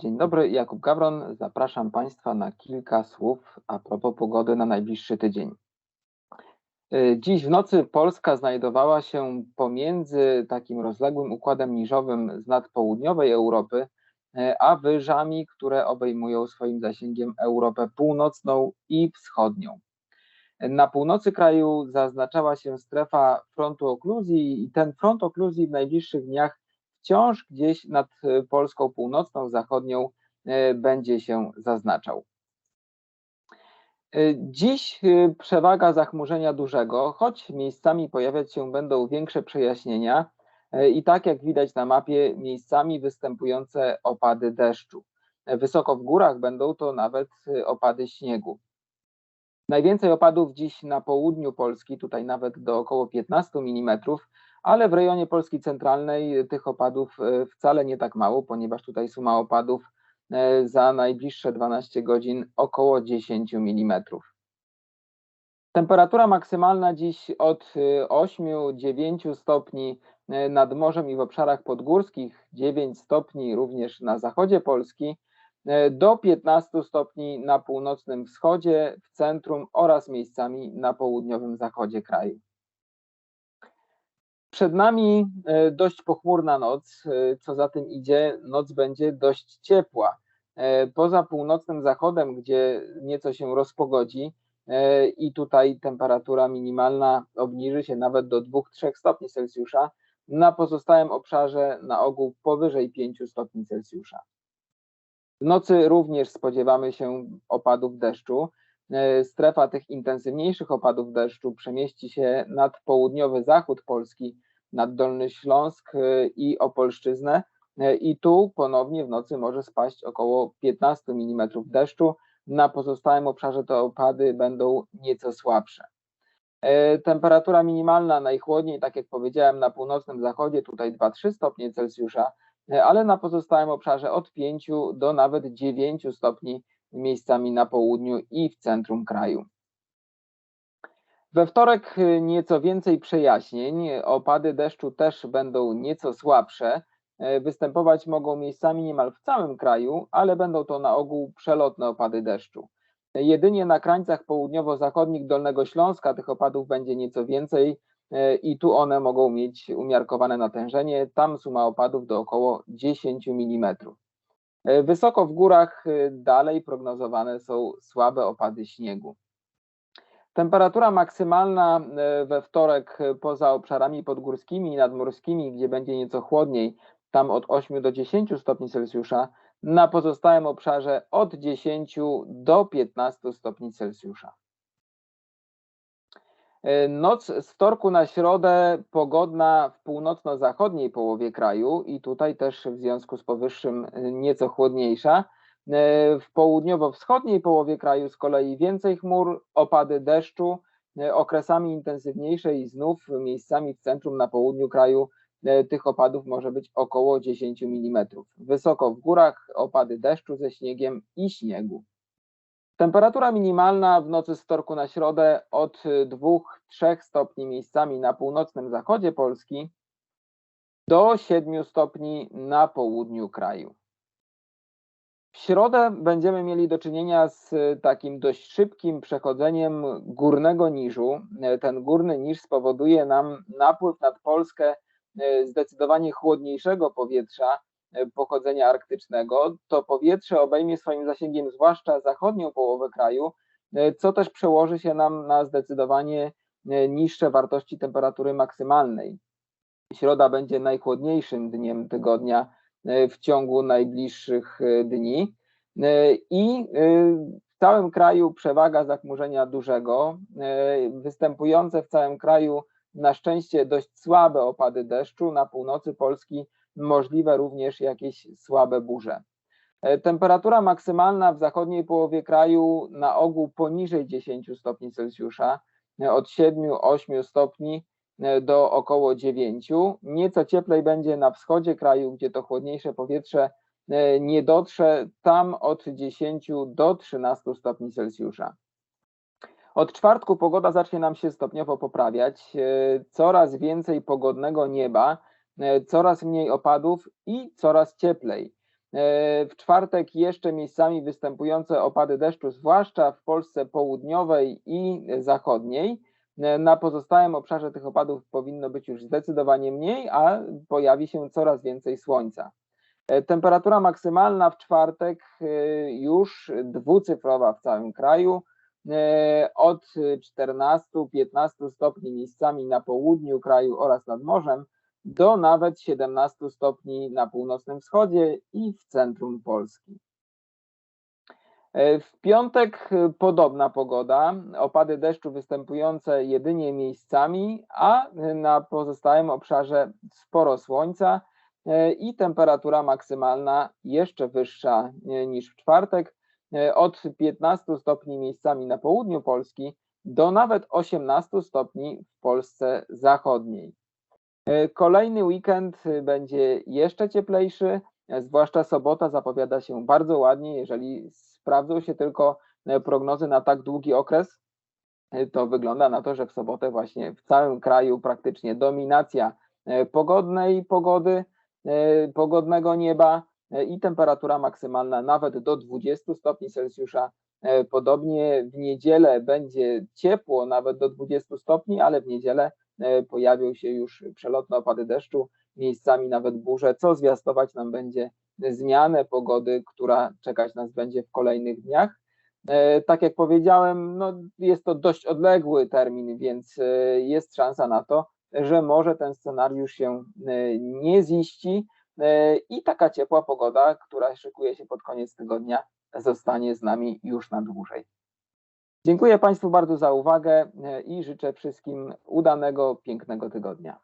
Dzień dobry, Jakub Gawron. Zapraszam Państwa na kilka słów a propos pogody na najbliższy tydzień. Y, dziś w nocy Polska znajdowała się pomiędzy takim rozległym układem niżowym z nad południowej Europy, y, a wyżami, które obejmują swoim zasięgiem Europę północną i wschodnią. Na północy kraju zaznaczała się strefa frontu okluzji i ten front okluzji w najbliższych dniach wciąż gdzieś nad e, Polską północną, zachodnią e, będzie się zaznaczał. E, dziś przewaga zachmurzenia dużego, choć miejscami pojawiać się będą większe przejaśnienia i tak jak widać na mapie, miejscami występujące opady deszczu. Wysoko w górach będą to nawet opady śniegu. Najwięcej opadów dziś na południu Polski, tutaj nawet do około 15 mm, ale w rejonie Polski Centralnej tych opadów e, wcale nie tak mało, ponieważ tutaj suma opadów e, za najbliższe 12 godzin około 10 mm. Temperatura maksymalna dziś od 8-9 e, stopni nad morzem i w obszarach podgórskich, 9 stopni również na zachodzie Polski, do 15 stopni na północnym wschodzie, w centrum oraz miejscami na południowym zachodzie kraju. Przed nami e, dość pochmurna noc, e, co za tym idzie, noc będzie dość ciepła. E, poza północnym zachodem, gdzie nieco się rozpogodzi i tutaj temperatura minimalna obniży się nawet do 2-3 stopni Celsjusza, na pozostałym obszarze na ogół powyżej 5 stopni Celsjusza. W nocy również spodziewamy się opadów deszczu. Strefa tych intensywniejszych opadów deszczu przemieści się nad południowy zachód Polski, nad Dolny Śląsk e, i Opolszczyznę. E, I tu ponownie w nocy może spaść około 15 mm deszczu. Na pozostałym obszarze te opady będą nieco słabsze. Temperatura minimalna najchłodniej, tak jak powiedziałem, na północnym zachodzie, tutaj 2-3 stopnie Celsjusza, ale na pozostałym obszarze od 5 do nawet 9 stopni miejscami na południu i w centrum kraju. We wtorek nieco więcej przejaśnień. Opady deszczu też będą nieco słabsze. Występować mogą miejscami niemal w całym kraju, ale będą to na ogół przelotne opady deszczu. Jedynie na krańcach południowo-zachodnich Dolnego Śląska tych opadów będzie nieco więcej i tu one mogą mieć umiarkowane natężenie. Tam suma opadów do około 10 mm. E, wysoko w górach e, dalej prognozowane są słabe opady śniegu. Temperatura maksymalna e, we wtorek poza obszarami podgórskimi i nadmorskimi, gdzie będzie nieco chłodniej, tam od 8 do 10 stopni Celsjusza, na pozostałym obszarze od 10 do 15 stopni Celsjusza. E, noc z wtorku na środę pogodna w północno-zachodniej połowie kraju i tutaj też w związku z powyższym nieco chłodniejsza. E, w południowo-wschodniej połowie kraju z kolei więcej chmur, opady deszczu, okresami intensywniejsze i znów miejscami w centrum na południu kraju tych opadów może być około 10 mm. Wysoko w górach opady deszczu ze śniegiem i śniegu. Temperatura minimalna w nocy z wtorku na środę od 2-3 stopni miejscami na północnym zachodzie Polski do 7 stopni na południu kraju. W środę będziemy mieli do czynienia z takim dość szybkim przechodzeniem górnego niżu. Ten górny niż spowoduje nam napływ nad Polskę e, zdecydowanie chłodniejszego powietrza, E, pochodzenia arktycznego, to powietrze obejmie swoim zasięgiem zwłaszcza zachodnią połowę kraju, e, co też przełoży się nam na zdecydowanie e, niższe wartości temperatury maksymalnej. Środa będzie najchłodniejszym dniem tygodnia w ciągu najbliższych dni. I w całym kraju przewaga zachmurzenia dużego, występujące w całym kraju na szczęście dość słabe opady deszczu. Na północy Polski możliwe również jakieś słabe burze. E, temperatura maksymalna w zachodniej połowie kraju na ogół poniżej 10 stopni Celsjusza, e, od 7-8 stopni. e, do około 9. Nieco cieplej będzie na wschodzie kraju, gdzie to chłodniejsze powietrze nie dotrze, tam od 10 do 13 stopni Celsjusza. Od czwartku pogoda zacznie nam się stopniowo poprawiać. Coraz więcej pogodnego nieba, E, coraz mniej opadów i coraz cieplej. W czwartek jeszcze miejscami występujące opady deszczu, zwłaszcza w Polsce południowej i zachodniej. Na pozostałym obszarze tych opadów powinno być już zdecydowanie mniej, a pojawi się coraz więcej słońca. Temperatura maksymalna w czwartek już dwucyfrowa w całym kraju. Od 14-15 stopni miejscami na południu kraju oraz nad morzem do nawet 17 stopni na północnym wschodzie i w centrum Polski. W piątek podobna pogoda, opady deszczu występujące jedynie miejscami, a na pozostałym obszarze sporo słońca i temperatura maksymalna jeszcze wyższa niż w czwartek, od 15 stopni miejscami na południu Polski do nawet 18 stopni w Polsce zachodniej. E, kolejny weekend będzie jeszcze cieplejszy, e, zwłaszcza sobota zapowiada się bardzo ładnie. Jeżeli sprawdzą się tylko e, prognozy na tak długi okres, to wygląda na to, że w sobotę właśnie w całym kraju praktycznie dominacja pogodnej pogody, pogodnego nieba i temperatura maksymalna nawet do 20 stopni Celsjusza. Podobnie w niedzielę będzie ciepło, nawet do 20 stopni, ale w niedzielę E, pojawią się już przelotne opady deszczu, miejscami nawet burze, co zwiastować nam będzie zmianę pogody, która czekać nas będzie w kolejnych dniach. E, tak jak powiedziałem, no jest to dość odległy termin, więc e, jest szansa na to, że może ten scenariusz się nie ziści i taka ciepła pogoda, która szykuje się pod koniec tygodnia, zostanie z nami już na dłużej. Dziękuję Państwu bardzo za uwagę e, i życzę wszystkim udanego, pięknego tygodnia.